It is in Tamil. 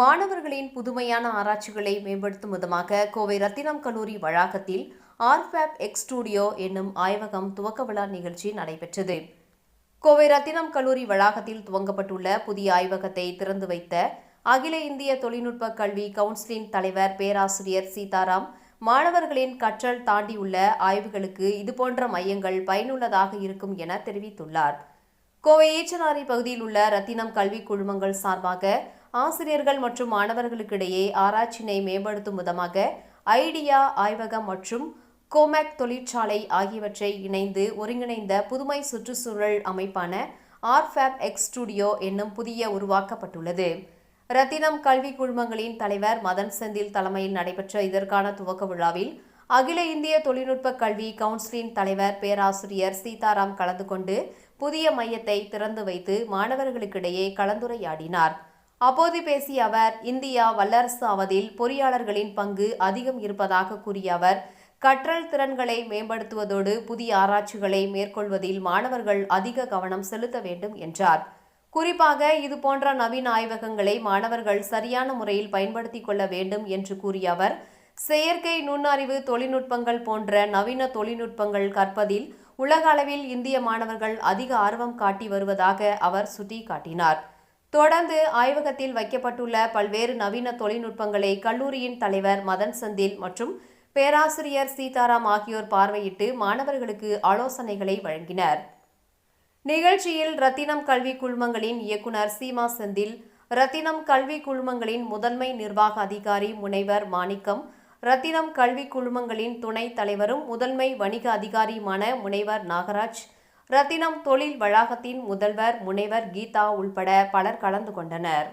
மாணவர்களின் புதுமையான ஆராய்ச்சிகளை மேம்படுத்தும் விதமாக கோவை ரத்தினம் கல்லூரி வளாகத்தில் ஆர்ஃபேப் எக்ஸ் ஸ்டூடியோ என்னும் ஆய்வகம் துவக்க விழா நிகழ்ச்சி நடைபெற்றது. கோவை ரத்தினம் கல்லூரி வளாகத்தில் துவங்கப்பட்டுள்ள புதிய ஆய்வகத்தை திறந்து வைத்த அகில இந்திய தொழில்நுட்ப கல்வி கவுன்சிலின் தலைவர் பேராசிரியர் சீதாராம் மாணவர்களின் கற்றல் தாண்டியுள்ள ஆய்வுகளுக்கு இதுபோன்ற மையங்கள் பயனுள்ளதாக இருக்கும் என தெரிவித்துள்ளார். கோவை ஈச்சனாரி பகுதியில் உள்ள ரத்தினம் கல்வி குழுமங்கள் சார்பாக ஆசிரியர்கள் மற்றும் மாணவர்களுக்கிடையே ஆராய்ச்சியினை மேம்படுத்தும் விதமாக ஐடியா ஆய்வகம் மற்றும் கோமேக் தொழிற்சாலை ஆகியவற்றை இணைந்து ஒருங்கிணைந்த புதுமை சுற்றுச்சூழல் அமைப்பான ஆர்ஃபேப் எக்ஸ் ஸ்டுடியோ என்னும் புதிய உருவாக்கப்பட்டுள்ளது. ரத்தினம் கல்வி குழுமங்களின் தலைவர் மதன் செந்தில் தலைமையில் நடைபெற்ற இதற்கான துவக்க விழாவில் அகில இந்திய தொழில்நுட்ப கல்வி கவுன்சிலின் தலைவர் பேராசிரியர் சீதாராம் கலந்து கொண்டு புதிய மையத்தை திறந்து வைத்து மாணவர்களுக்கிடையே கலந்துரையாடினார். அப்போது பேசிய அவர் இந்தியா வல்லரசு ஆவதில் பொறியாளர்களின் பங்கு அதிகம் இருப்பதாக கூறிய அவர் கற்றல் திறன்களை மேம்படுத்துவதோடு புதிய ஆராய்ச்சிகளை மேற்கொள்வதில் மாணவர்கள் அதிக கவனம் செலுத்த வேண்டும் என்றார். குறிப்பாக இதுபோன்ற நவீன ஆய்வகங்களை மாணவர்கள் சரியான முறையில் பயன்படுத்திக் கொள்ள வேண்டும் என்று கூறிய அவர் செயற்கை நுண்ணறிவு தொழில்நுட்பங்கள் போன்ற நவீன தொழில்நுட்பங்கள் கற்பதில் உலக அளவில் இந்திய மாணவர்கள் அதிக ஆர்வம் காட்டி வருவதாக அவர் சுட்டிக்காட்டினார். தொடர்ந்து ஆய்வகத்தில் வைக்கப்பட்டுள்ள பல்வேறு நவீன தொழில்நுட்பங்களை கல்லூரியின் தலைவர் மதன் செந்தில் மற்றும் பேராசிரியர் சீதாராம் ஆகியோர் பார்வையிட்டு மாணவர்களுக்கு ஆலோசனைகளை வழங்கினர். நிகழ்ச்சியில் ரத்தினம் கல்வி குழுமங்களின் இயக்குனர் சீமா செந்தில் ரத்தினம் கல்வி குழுமங்களின் முதன்மை நிர்வாக அதிகாரி முனைவர் மாணிக்கம் ரத்தினம் கல்வி குழுமங்களின் துணைத் தலைவரும் முதன்மை வணிக அதிகாரியுமான முனைவர் நாகராஜ் ரத்தினம் தொழில் வளாகத்தின் முதல்வர் முனைவர் கீதா உள்பட பலர் கலந்து கொண்டனர்.